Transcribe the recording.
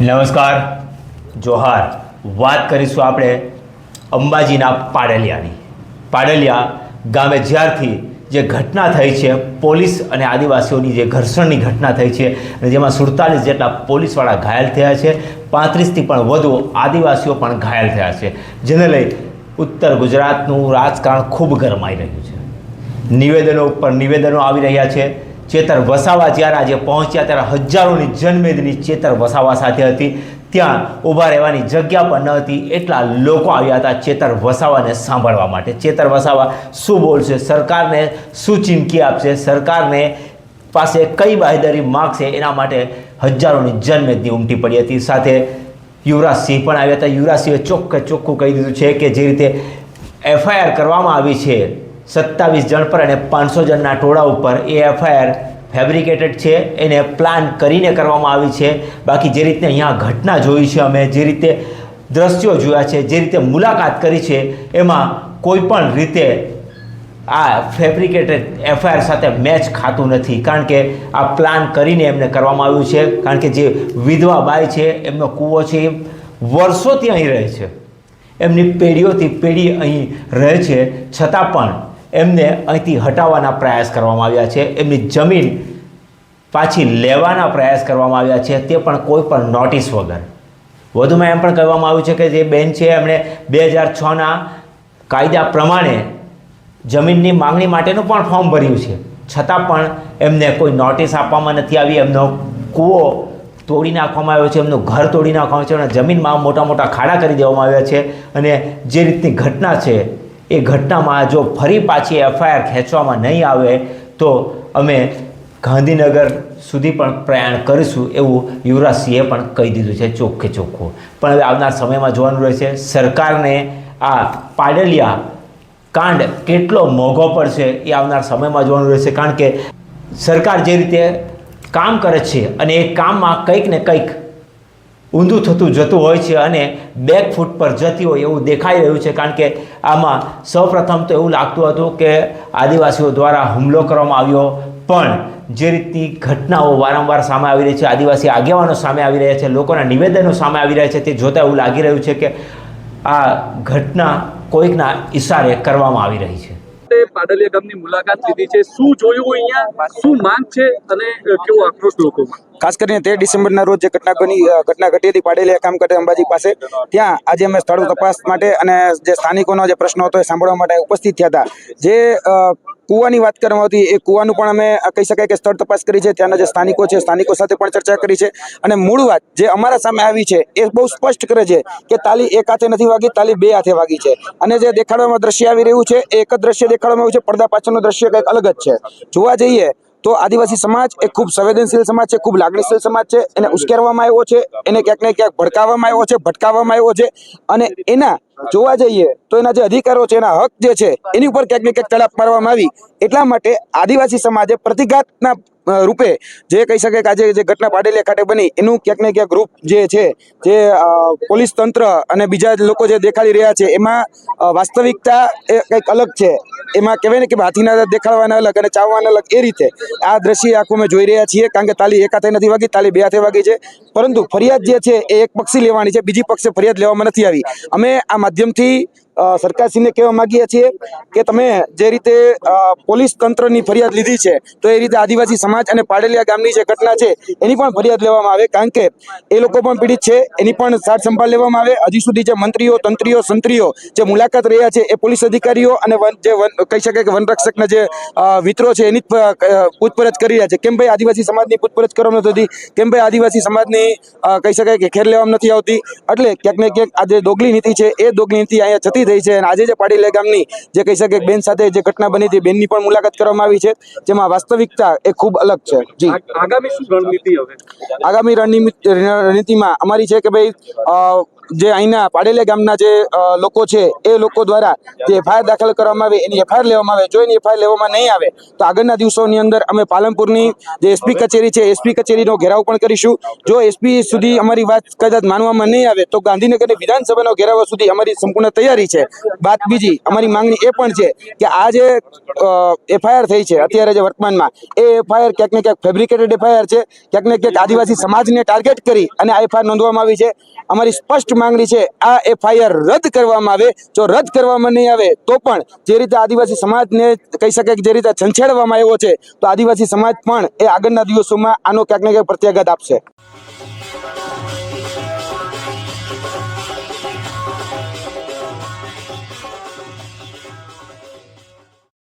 નમસ્કાર, જોહાર. વાત કરીશું આપણે અંબાજીના પાડલિયાની. પાડલિયા ગામે જ્યારથી જે ઘટના થઈ છે, પોલીસ અને આદિવાસીઓની જે ઘર્ષણની ઘટના થઈ છે, અને જેમાં સુડતાલીસ જેટલા પોલીસવાળા ઘાયલ થયા છે, પાંત્રીસથી પણ વધુ આદિવાસીઓ પણ ઘાયલ થયા છે, જેને લઈ ઉત્તર ગુજરાતનું રાજકારણ ખૂબ ગરમાઈ રહ્યું છે. નિવેદનો ઉપર નિવેદનો આવી રહ્યા છે. ચેતર વસાવા જ્યારે આજે પહોંચ્યા ત્યારે હજારોની જનમેદની ચેતર વસાવા સાથે હતી. ત્યાં ઊભા રહેવાની જગ્યા પણ ન હતી. એટલા લોકો આવ્યા હતા ચેતર વસાવાને સાંભળવા માટે. ચેતર વસાવા શું બોલશે? સરકારને શું ચીમકી આપશે? સરકારને પાસે કઈ બાહેદારી માગશે? એના માટે હજારોની જનમેદની ઉમટી પડી હતી. સાથે યુવરાજસિંહ પણ આવ્યા હતા. યુવરાજસિંહે ચોખ્ખે ચોખ્ખું કહી દીધું છે કે જે રીતે એફઆઈઆર કરવામાં આવી છે સત્તાવીસ જણ પર અને પાંચસો જણના ટોળા ઉપર એ એફઆઈઆર ફેબ્રિકેટેડ છે. એને પ્લાન કરીને કરવામાં આવી છે. બાકી જે રીતે અહીંયા ઘટના જોઈ છે અમે, જે રીતે દ્રશ્યો જોયા છે, જે રીતે મુલાકાત કરી છે, એમાં કોઈ પણ રીતે આ ફેબ્રિકેટેડ એફઆઈઆર સાથે મેચ ખાતું નથી. કારણ કે આ પ્લાન કરીને એમને કરવામાં આવ્યું છે. કારણ કે જે વિધવા બાઈ છે, એમનો કૂવો છે, એ વર્ષોથી અહીં રહે છે. એમની પેઢીઓથી પેઢી અહીં રહે છે. છતાં પણ એમને અહીંથી હટાવવાના પ્રયાસ કરવામાં આવ્યા છે. એમની જમીન પાછી લેવાના પ્રયાસ કરવામાં આવ્યા છે. તે પણ કોઈ પણ નોટિસ વગર. વધુમાં એમ પણ કહેવામાં આવ્યું છે કે જે બેન છે, એમણે બે હજાર છના કાયદા પ્રમાણે જમીનની માંગણી માટેનું પણ ફોર્મ ભર્યું છે. છતાં પણ એમને કોઈ નોટિસ આપવામાં નથી આવી. એમનો કૂવો તોડી નાખવામાં આવ્યો છે. એમનું ઘર તોડી નાખવામાં આવ્યું છે. અને જમીનમાં મોટા મોટા ખાડા કરી દેવામાં આવ્યા છે. અને જે રીતની ઘટના છે એ ઘટનામાં જો ફરી પાછી એફઆઈઆર ખેંચવામાં નહીં આવે, તો અમે ગાંધીનગર સુધી પણ પ્રયાણ કરીશું એવું યુવરાજ સિંહે પણ કહી દીધું છે, ચોખ્ખે ચોખ્ખું. પણ હવે આવનાર સમયમાં જોવાનું રહેશે, સરકારને આ પાડલિયા કાંડ કેટલો મોંઘો પડશે એ આવનાર સમયમાં જોવાનું રહેશે, કારણ કે સરકાર જે રીતે કામ કરે છે અને એ કામમાં કંઈક ને કંઈક ઊંધું થતું જતું હોય છે અને બેક ફૂટ પર જતી હોય એવું દેખાઈ રહ્યું છે. કારણ કે આમાં સૌપ્રથમ તો એવું લાગતું હતું કે આદિવાસીઓ દ્વારા હુમલો કરવામાં આવ્યો. પણ જે રીતની ઘટનાઓ વારંવાર સામે આવી રહી છે, આદિવાસી આગેવાનો સામે આવી રહ્યા છે, લોકોના નિવેદનો સામે આવી રહ્યા છે, તે જોતાં એવું લાગી રહ્યું છે કે આ ઘટના કોઈકના ઈશારે કરવામાં આવી રહી છે. પાડલિયા ગામની મુલાકાત લીધી છે. શું જોયું અહીંયા? શું માંગ છે? અને કેવો આક્રોશ લોકોમાં? ખાસ કરીને તેર ડિસેમ્બરના રોજ જે ઘટના બની ઘટના ઘટી હતી પાડેલી કામ કરતા અંબાજી પાસે, ત્યાં આજે અમે સ્થળ તપાસ માટે અને જે સ્થાનિકોનો જે પ્રશ્ન હતો એ સાંભળવા માટે ઉપસ્થિત થયા હતા. જે કૂવાની વાત કરવામાં આવતી એ કૂવાનું પણ અમે કહી શકાય કે સ્થળ તપાસ કરી છે, ત્યાંના જે સ્થાનિકો છે, સ્થાનિકો સાથે પણ ચર્ચા કરી છે. અને મૂળ વાત જે અમારા સામે આવી છે, એ બહુ સ્પષ્ટ કરે છે કે તાલી એક હાથે નથી વાગી, તાલી બે હાથે વાગી છે. અને જે દેખાડવામાં દ્રશ્ય આવી રહ્યું છે, એ એક જ દ્રશ્ય દેખાડવામાં આવ્યું છે, પડદા પાછળનું દ્રશ્ય કંઈક અલગ જ છે. જોવા જઈએ તો આદિવાસી સમાજ એ ખૂબ સંવેદનશીલ સમાજ છે, ખૂબ લાગણીશીલ સમાજ છે, એને ઉશ્કેરવામાં આવ્યો છે, એને ક્યાંક ને ક્યાંક ભડકાવવામાં આવ્યો છે, ભટકાવવામાં આવ્યો છે અને એના જોવા જઈએ તો એના જે અધિકારો છે, એના હક જે છે, એની ઉપર ક્યાંક ને ક્યાંક તળાપ મારવામાં આવી. એટલા માટે આદિવાસી સમાજે પ્રતિઘાતના રૂપે જે કહી શકાય કે આજે જે ઘટના પાડેલી ખાતે બની, એનું ક્યાંક ને ક્યાંક રૂપ જે છે, જે પોલીસ તંત્ર અને બીજા લોકો જે દેખાડી રહ્યા છે, એમાં વાસ્તવિકતા એ કંઈક અલગ છે. એમાં કહેવાય ને કે હાથીના દેખાડવાના અલગ અને ચાવવાના અલગ એ રીતે. આ દ્રશ્ય આખું અમે જોઈ રહ્યા છીએ, કારણ કે તાલી એક હાથે નથી વાગી, તાલી બે હાથે વાગી છે. પરંતુ ફરિયાદ જે છે એ એક પક્ષી લેવાની છે, બીજી પક્ષે ફરિયાદ લેવામાં નથી આવી. અમે આ માધ્યમથી સરકારશ્રીને કહેવા માંગીએ છીએ કે તમે જે રીતે પોલીસ તંત્રની ફરિયાદ લીધી છે, તો એ રીતે આદિવાસી સમાજ અને પાડેલિયા ગામની જે ઘટના છે, એની પણ ફરિયાદ લેવામાં આવે. કારણ કે એ લોકો પણ પીડિત છે, એની પણ સાર સંભાળ લેવામાં આવે. હજી સુધી જે મંત્રીઓ, તંત્રીઓ, સંત્રીઓ જે મુલાકાત રહ્યા છે, એ પોલીસ અધિકારીઓ અને જે કહી શકાય કે વનરક્ષકના જે મિત્રો છે, એની પૂછપરછ કરી રહ્યા છે. કેમ ભાઈ આદિવાસી સમાજની પૂછપરછ કરવામાં નથી કેમ ભાઈ આદિવાસી સમાજની કહી શકાય કે ખેર લેવામાં નથી આવતી? એટલે ક્યાંક ને ક્યાંક આ જે દોગલી નીતિ છે, એ દોગલી નીતિ અહીંયા જતી થઈ છે અને આજે જે પાડીલે ગામની જે કહી શકાય બેન સાથે જે ઘટના બની હતી, બેનની પણ મુલાકાત કરવામાં આવી છે, જેમાં વાસ્તવિકતા એ ખૂબ અલગ છે. જી. આગામી શું રણનીતિ હવે? આગામી રણનીતિ રણનીતિમાં અમારી છે કે ભાઈ જે અહીંના પાડેલા ગામના જે લોકો છે, એ લોકો દ્વારા જે એફઆઈઆર દાખલ કરવામાં આવે, એની એફઆઈઆર લેવામાં આવે. જો એની એફઆઈઆર લેવામાં નહીં આવે, તો આગળના દિવસોની અંદર અમે પાલનપુરની જે એસપી કચેરી છે, એસપી કચેરીનો ઘેરાવ પણ કરીશું. જો એસપી સુધી અમારી વાત કદાચ માનવામાં નહીં આવે, તો ગાંધીનગરની વિધાનસભાનો ઘેરાવ સુધી અમારી સંપૂર્ણ તૈયારી છે. વાત બીજી, અમારી માંગણી એ પણ છે કે આ જે એફઆઈઆર થઈ છે, અત્યારે જે વર્તમાનમાં, એ એફઆઈઆર ક્યાંક ને ક્યાંક ફેબ્રિકેટેડ એફઆઈઆર છે. ક્યાંક ને ક્યાંક આદિવાસી સમાજને ટાર્ગેટ કરી અને આ એફઆઈઆર નોંધવામાં આવી છે. અમારી સ્પષ્ટ માંગણી છે, આ એફઆઈઆર રદ કરવામાં આવે, જો રદ કરવામાં નહીં આવે, તો પણ જે રીતે આદિવાસી સમાજને કહી શકાય કે જે રીતે છંછેડવામાં આવ્યો છે, તો આદિવાસી સમાજ પણ એ આગળના દિવસોમાં આનો ક્યાંક ને ક્યાંક પ્રત્યાઘાત આપશે.